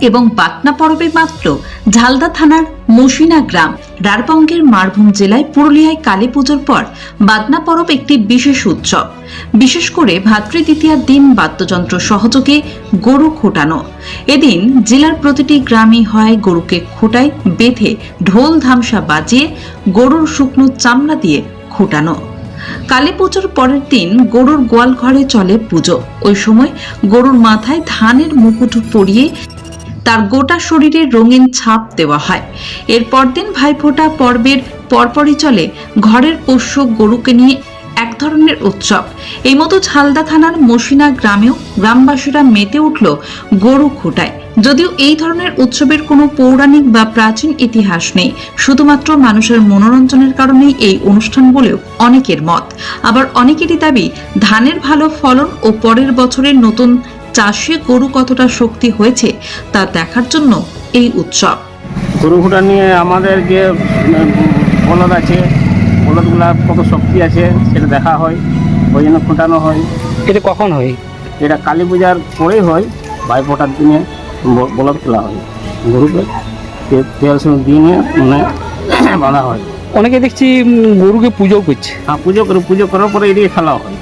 এবং বাটনা পরবে মাত্র ঝালদা থানার মসিনা গ্রাম রারবঙ্গের মারভূম জেলায় পুরুলিয়ায় কালী পুজোর পর বাদনা পরব একটি বিশেষ উৎসব। বিশেষ করে ভাতৃদ্বিতীয়ার দিন বাদ্যযন্ত্র সহযোগে গরু খোটানো। এদিন জেলার প্রতিটি গ্রামে হয় গরুকে খোটায় বেঁধে ঢোল ধামসা বাজিয়ে গরুর শুকনো চামড়া দিয়ে খোটানো। কালী পুজোর পরের দিন গরুর গোয়াল ঘরে চলে পুজো। ওই সময় গরুর মাথায় ধানের মুকুট পরিয়ে তার গোটা শরীরে রঙিন ছাপ দেওয়া হয়। এর পরদিন ভাইফোঁটা পর্বের পরপরই চলে ঘরের পোষ্য গরুকে নিয়ে এক ধরনের উৎসব। এই মতো ঝালদা থানার মসিনা গ্রামেও গ্রামবাসীরা মেতে উঠল গরু খোটায়। যদিও এই ধরনের উৎসবের কোনো পৌরাণিক বা প্রাচীন ইতিহাস নেই শুধুমাত্র মানুষের মনোরঞ্জনের কারণেই এই অনুষ্ঠান বলেও অনেকের মত। আবার অনেকেরই দাবি ধানের ভালো ফলন ও পরের বছরের নতুন চাষে গরু কতটা শক্তি হয়েছে তা দেখার জন্য এই উৎসব। গরু ঘোড়া নিয়ে আমাদের যে বলদ আছে বলদগুলা কত শক্তি আছে সেটা দেখা হয় ওই জন্য ফোটানো হয়। এটা কখন হয়? এটা কালী পূজার পরেই হয় ভাই ফোটার দিনে। ব- বলদ তোলা হয়। গরুকে তেল সিঁদুর দিয়ে নিয়ে মানে বাঁধা হয়। অনেকে দেখছি গরুকে পুজো করছে। আর পুজো করে পুজো করার পরে এদিকে খেলা হয়।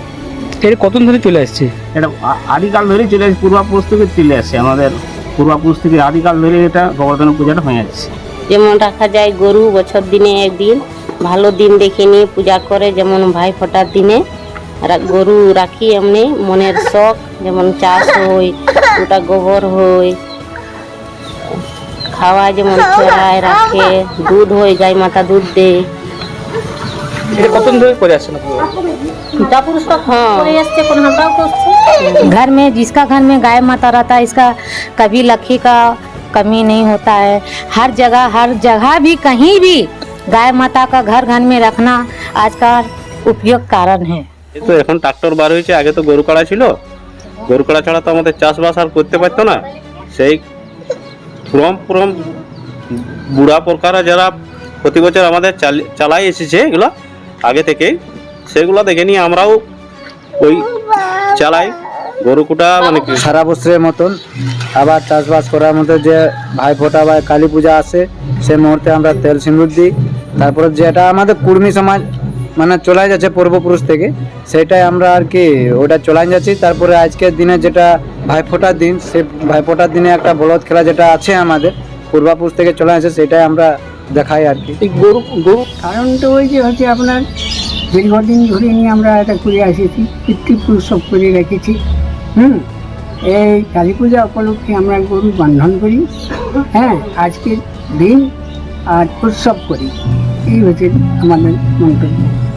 এটা কতদিন ধরে চলে আসছে? এটা আদিকাল ধরেই চলে আসছে পূর্বাপুরুষ থেকে চলে আসছে। আমাদের পূর্বাপুরুষ থেকে আদিকাল ধরে এটা গোবর্ধন পূজাটা হয়ে যাচ্ছে যেমন রাখা যায় গরু বছর দিনে একদিন ভালো দিন দেখে নিয়ে পূজা করে যেমন ভাই ফোটার দিনে। গরু রাখি এমনি মনের শখ যেমন চাষ হয় ওটা গোবর হয় খাওয়া যেমন চড়ায় রাখে দুধ হয় গাই মাতা দুধ দেয় এটা কতদিন ধরে করে আসছে না हाँ घर में जिसका घर में गाय माता रहता है इसका कभी लक्ष्मी का कमी नहीं होता है हर जगह हर जगह भी कहीं भी गाय माता का घर घर में रखना आज का उपयोग कारण है এই তো এখন ট্রাক্টর বার হয়েছে আগে তো গরু কাড়া ছিল গরু কাড়া ছাড়া তো আমাদের চাষবাস আর করতে পারতো না সেই পুরম পুরম বুড়া প্রকারা যারা প্রতি বছর আমাদের চালি- চালাই এসেছে এগুলো, আগে থেকে সেগুলো দেখে নিয়ে আমরাও ওই চালাই। গরু কুটা মানে সারা বছরের মতন আবার চাষবাস করার মধ্যে যে ভাইফোঁটা বা কালী পূজা আসে সেই মুহূর্তে আমরা তেল সিঁদুর দিই। তারপরে যেটা আমাদের কুর্মী সমাজ মানে চলাই যাচ্ছে পূর্বপুরুষ থেকে। সেটাই আমরা আর কি ওটা চলাই যাচ্ছি। তারপরে আজকের দিনে যেটা ভাইফোঁটার দিন সে ভাইফোঁটার দিনে একটা বলদ খেলা যেটা আছে আমাদের, পূর্বাপুরুষ থেকে চলে আসে, সেটাই আমরা দেখাই আর কি। গরু গরু কারণটা ওই যে হচ্ছে আপনার দীর্ঘদিন ধরে নিয়ে আমরা এটা করে আসিছি পিতৃপুরুষ সব করে রেখেছি। হুম? এই কালী পূজা উপলক্ষে আমরা গরু বন্ধন করি। হ্যাঁ আজকের দিন আর উৎসব করি। এই হচ্ছে আমাদের মন্তব্য।